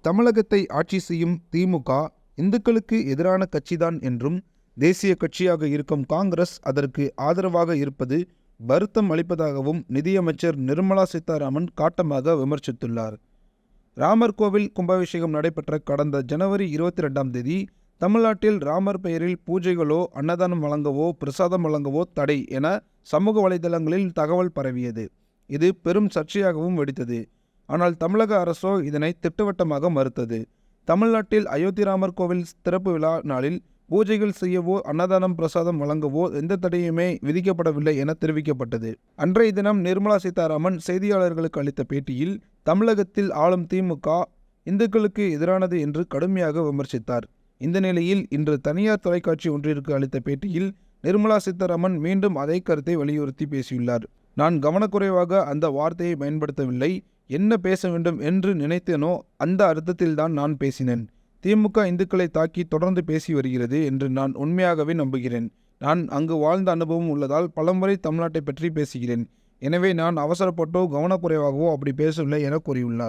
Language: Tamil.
தமிழகத்தை ஆட்சி செய்யும் திமுக இந்துக்களுக்கு எதிரான கட்சிதான் என்றும் தேசிய கட்சியாக இருக்கும் காங்கிரஸ் அதற்கு ஆதரவாக இருப்பது வருத்தம் அளிப்பதாகவும் நிதியமைச்சர் நிர்மலா சீதாராமன் காட்டமாக விமர்சித்துள்ளார். ராமர் கோவில் கும்பாபிஷேகம் நடைபெற்ற கடந்த ஜனவரி இருபத்தி ரெண்டாம் தேதி தமிழ்நாட்டில் ராமர் பெயரில் பூஜைகளோ அன்னதானம் வழங்கவோ பிரசாதம் வழங்கவோ தடை என சமூக வலைதளங்களில் தகவல் பரவியது. இது பெரும் சர்ச்சையாகவும் வெடித்தது. ஆனால் தமிழக அரசோ இதனை திட்டவட்டமாக மறுத்தது. தமிழ்நாட்டில் அயோத்தி ராமர் கோவில் திறப்பு விழா நாளில் பூஜைகள் செய்யவோ அன்னதானம் பிரசாதம் வழங்கவோ எந்த தடையுமே விதிக்கப்படவில்லை என தெரிவிக்கப்பட்டது. அன்றைய தினம் நிர்மலா சீதாராமன் செய்தியாளர்களுக்கு அளித்த பேட்டியில் தமிழகத்தில் ஆளும் திமுக இந்துக்களுக்கு எதிரானது என்று கடுமையாக விமர்சித்தார். இந்த நிலையில் இன்று தனியார் தொலைக்காட்சி ஒன்றிற்கு அளித்த பேட்டியில் நிர்மலா சீதாராமன் மீண்டும் அதே கருத்தை வலியுறுத்தி பேசியுள்ளார். நான் கவனக்குறைவாக அந்த வார்த்தையை பயன்படுத்தவில்லை. என்ன பேச வேண்டும் என்று நினைத்தேனோ அந்த அர்த்தத்தில்தான் நான் பேசினேன். திமுக இந்துக்களை தாக்கி தொடர்ந்து பேசி வருகிறது என்று நான் உண்மையாகவே நம்புகிறேன். நான் அங்கு வாழ்ந்த அனுபவம் உள்ளதால் பலமுறை தமிழ்நாட்டை பற்றி பேசுகிறேன். எனவே நான் அவசரப்பட்டோ கவனக்குறைவாகவோ அப்படி பேசவில்லை என கூறியுள்ளார்.